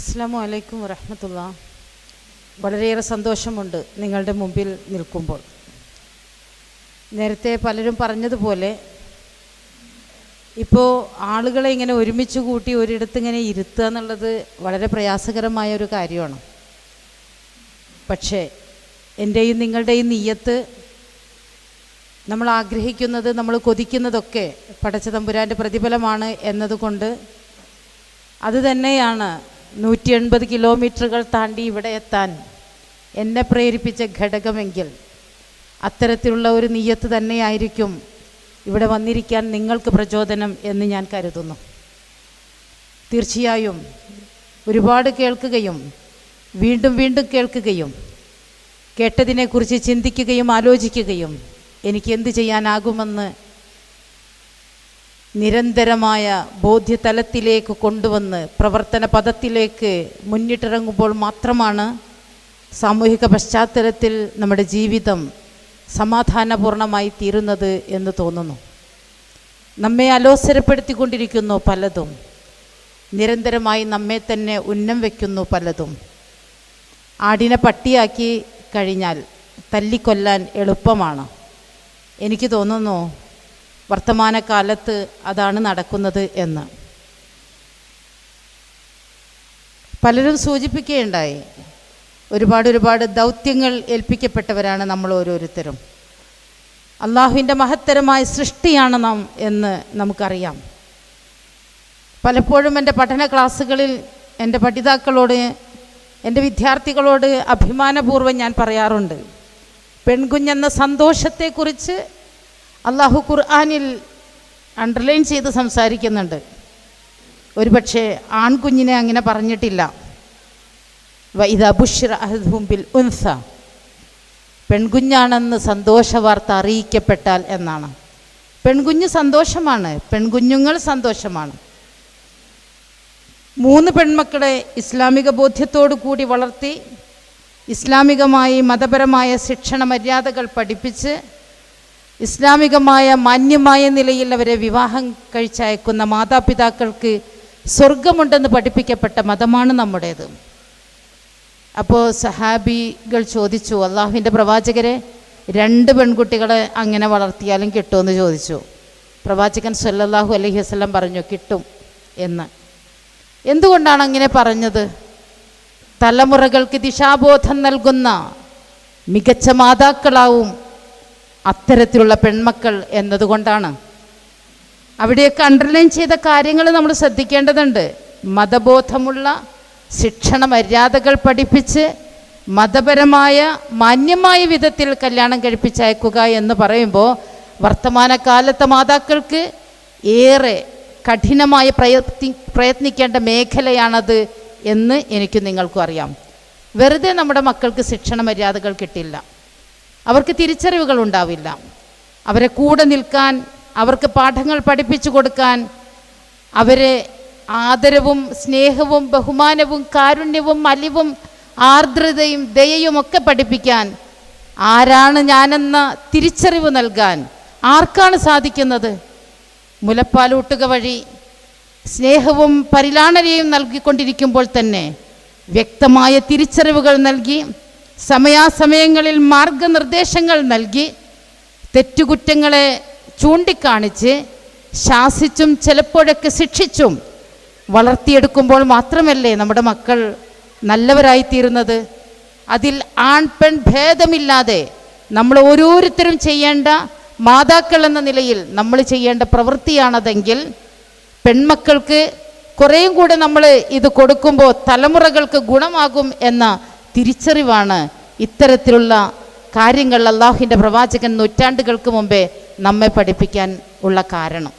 അസ്സാം വലൈക്കും വരഹമത്തുള്ള വളരെയേറെ സന്തോഷമുണ്ട് നിങ്ങളുടെ മുമ്പിൽ നിൽക്കുമ്പോൾ. നേരത്തെ പലരും പറഞ്ഞതുപോലെ ഇപ്പോൾ ആളുകളെ ഇങ്ങനെ ഒരുമിച്ച് കൂട്ടി ഒരിടത്ത് ഇങ്ങനെ ഇരുത്തുക എന്നുള്ളത് വളരെ പ്രയാസകരമായ ഒരു കാര്യമാണ്. പക്ഷേ എന്റെയും നിങ്ങളുടെയും നീയത്ത് നമ്മൾ ആഗ്രഹിക്കുന്നത് നമ്മൾ കൊതിക്കുന്നതൊക്കെ പടച്ച തമ്പുരാന്റെ പ്രതിഫലമാണ് എന്നതുകൊണ്ട് അത് തന്നെയാണ് നൂറ്റി എൺപത് കിലോമീറ്ററുകൾ താണ്ടി ഇവിടെ എത്താൻ എന്നെ പ്രേരിപ്പിച്ച ഘടകമെങ്കിൽ അത്തരത്തിലുള്ള ഒരു നീയത്ത് തന്നെയായിരിക്കും ഇവിടെ വന്നിരിക്കാൻ നിങ്ങൾക്ക് പ്രചോദനം എന്ന് ഞാൻ കരുതുന്നു. തീർച്ചയായും ഒരുപാട് കേൾക്കുകയും വീണ്ടും വീണ്ടും കേൾക്കുകയും കേട്ടതിനെക്കുറിച്ച് ചിന്തിക്കുകയും ആലോചിക്കുകയും എനിക്ക് എന്ത് ചെയ്യാനാകുമെന്ന് നിരന്തരമായ ബോധ്യതലത്തിലേക്ക് കൊണ്ടുവന്ന് പ്രവർത്തന പദത്തിലേക്ക് മുന്നിട്ടിറങ്ങുമ്പോൾ മാത്രമാണ് സാമൂഹിക പശ്ചാത്തലത്തിൽ നമ്മുടെ ജീവിതം സമാധാനപൂർണമായി തീരുന്നത് എന്ന് തോന്നുന്നു. നമ്മെ അലോസരപ്പെടുത്തിക്കൊണ്ടിരിക്കുന്നു പലതും. നിരന്തരമായി നമ്മെ തന്നെ ഉന്നം വയ്ക്കുന്നു പലതും. ആടിനെ പട്ടിയാക്കി കഴിഞ്ഞാൽ തല്ലിക്കൊല്ലാൻ എളുപ്പമാണ്. എനിക്ക് തോന്നുന്നു വർത്തമാനകാലത്ത് അതാണ് നടക്കുന്നത് എന്ന്. പലരും സൂചിപ്പിക്കുകയുണ്ടായി. ഒരുപാട് ഒരുപാട് ദൗത്യങ്ങൾ ഏൽപ്പിക്കപ്പെട്ടവരാണ് നമ്മൾ ഓരോരുത്തരും. അള്ളാഹുവിന്റെ മഹത്തരമായ സൃഷ്ടിയാണ് നാം എന്ന് നമുക്കറിയാം. പലപ്പോഴും എന്റെ പഠന ക്ലാസ്സുകളിൽ എന്റെ പഠിതാക്കളോട് എന്റെ വിദ്യാർത്ഥികളോട് അഭിമാനപൂർവം ഞാൻ പറയാറുണ്ട്. പെൺകുഞ്ഞെന്ന സന്തോഷത്തെക്കുറിച്ച് അള്ളാഹു ഖുർആാനിൽ അണ്ടർലൈൻ ചെയ്ത് സംസാരിക്കുന്നുണ്ട്. ഒരുപക്ഷെ ആൺകുഞ്ഞിനെ അങ്ങനെ പറഞ്ഞിട്ടില്ല. വൈദ ബുഷ്ര അഹദും ബിൽ ഉൻസ. പെൺകുഞ്ഞാണെന്ന് സന്തോഷ വാർത്ത അറിയിക്കപ്പെട്ടാൽ എന്നാണ്. പെൺകുഞ്ഞ് സന്തോഷമാണ് പെൺകുഞ്ഞുങ്ങൾ സന്തോഷമാണ്. മൂന്ന് പെൺമക്കളെ ഇസ്ലാമിക ബോധ്യത്തോടു കൂടി വളർത്തി ഇസ്ലാമികമായി മതപരമായ ശിക്ഷണ മര്യാദകൾ പഠിപ്പിച്ച് ഇസ്ലാമികമായ മാന്യമായ നിലയിൽ അവരെ വിവാഹം കഴിച്ചയക്കുന്ന മാതാപിതാക്കൾക്ക് സ്വർഗമുണ്ടെന്ന് പഠിപ്പിക്കപ്പെട്ട മതമാണ് നമ്മുടേത്. അപ്പോൾ സഹാബികൾ ചോദിച്ചു അള്ളാഹുവിന്റെ പ്രവാചകരെ രണ്ട് പെൺകുട്ടികളെ അങ്ങനെ വളർത്തിയാലും കിട്ടുമെന്ന് ചോദിച്ചു. പ്രവാചകൻ സല്ലല്ലാഹു അലൈഹി വസ്ലം പറഞ്ഞു കിട്ടും എന്ന്. എന്തുകൊണ്ടാണ് അങ്ങനെ പറഞ്ഞത്? തലമുറകൾക്ക് ദിശാബോധം നൽകുന്ന മികച്ച മാതാക്കളാവും അത്തരത്തിലുള്ള പെൺമക്കൾ എന്നതുകൊണ്ടാണ്. അവിടെയൊക്കെ അണ്ടർലൈൻ ചെയ്ത കാര്യങ്ങൾ നമ്മൾ ശ്രദ്ധിക്കേണ്ടതുണ്ട്. മതബോധമുള്ള ശിക്ഷണ മര്യാദകൾ പഠിപ്പിച്ച് മതപരമായ മാന്യമായ വിധത്തിൽ കല്യാണം കഴിപ്പിച്ചയക്കുക എന്ന് പറയുമ്പോൾ വർത്തമാനകാലത്തെ മാതാക്കൾക്ക് ഏറെ കഠിനമായ പ്രയത്നി പ്രയത്നിക്കേണ്ട മേഖലയാണത് എന്ന് എനിക്ക് നിങ്ങൾക്കും അറിയാം. വെറുതെ നമ്മുടെ മക്കൾക്ക് ശിക്ഷണ മര്യാദകൾ കിട്ടില്ല. അവർക്ക് തിരിച്ചറിവുകൾ ഉണ്ടാവില്ല അവരെ കൂടെ നിൽക്കാൻ അവർക്ക് പാഠങ്ങൾ പഠിപ്പിച്ചു കൊടുക്കാൻ അവരെ ആദരവും സ്നേഹവും ബഹുമാനവും കാരുണ്യവും അലിവും ആർദ്രതയും ദയയും ഒക്കെ പഠിപ്പിക്കാൻ ആരാണ് ഞാനെന്ന തിരിച്ചറിവ് നൽകാൻ ആർക്കാണ് സാധിക്കുന്നത്? മുലപ്പാലൂട്ടുക വഴി സ്നേഹവും പരിലാണനയും നൽകിക്കൊണ്ടിരിക്കുമ്പോൾ തന്നെ വ്യക്തമായ തിരിച്ചറിവുകൾ നൽകി സമയാസമയങ്ങളിൽ മാർഗനിർദ്ദേശങ്ങൾ നൽകി തെറ്റുകുറ്റങ്ങളെ ചൂണ്ടിക്കാണിച്ച് ശാസിച്ചും ചിലപ്പോഴൊക്കെ ശിക്ഷിച്ചും വളർത്തിയെടുക്കുമ്പോൾ മാത്രമല്ലേ നമ്മുടെ മക്കൾ നല്ലവരായിത്തീരുന്നത്? അതിൽ ആൺ പെൺ ഭേദമില്ലാതെ നമ്മൾ ഓരോരുത്തരും ചെയ്യേണ്ട മാതാക്കൾ എന്ന നിലയിൽ നമ്മൾ ചെയ്യേണ്ട പ്രവൃത്തിയാണതെങ്കിൽ പെൺമക്കൾക്ക് കുറേയും കൂടെ നമ്മൾ ഇത് കൊടുക്കുമ്പോൾ തലമുറകൾക്ക് ഗുണമാകും എന്ന തിരിച്ചറിവാണ് ഇത്തരത്തിലുള്ള കാര്യങ്ങൾ അള്ളാഹുവിന്റെ പ്രവാചകൻ നൂറ്റാണ്ടുകൾക്ക് മുമ്പേ നമ്മെ പഠിപ്പിക്കാൻ ഉള്ള കാരണം.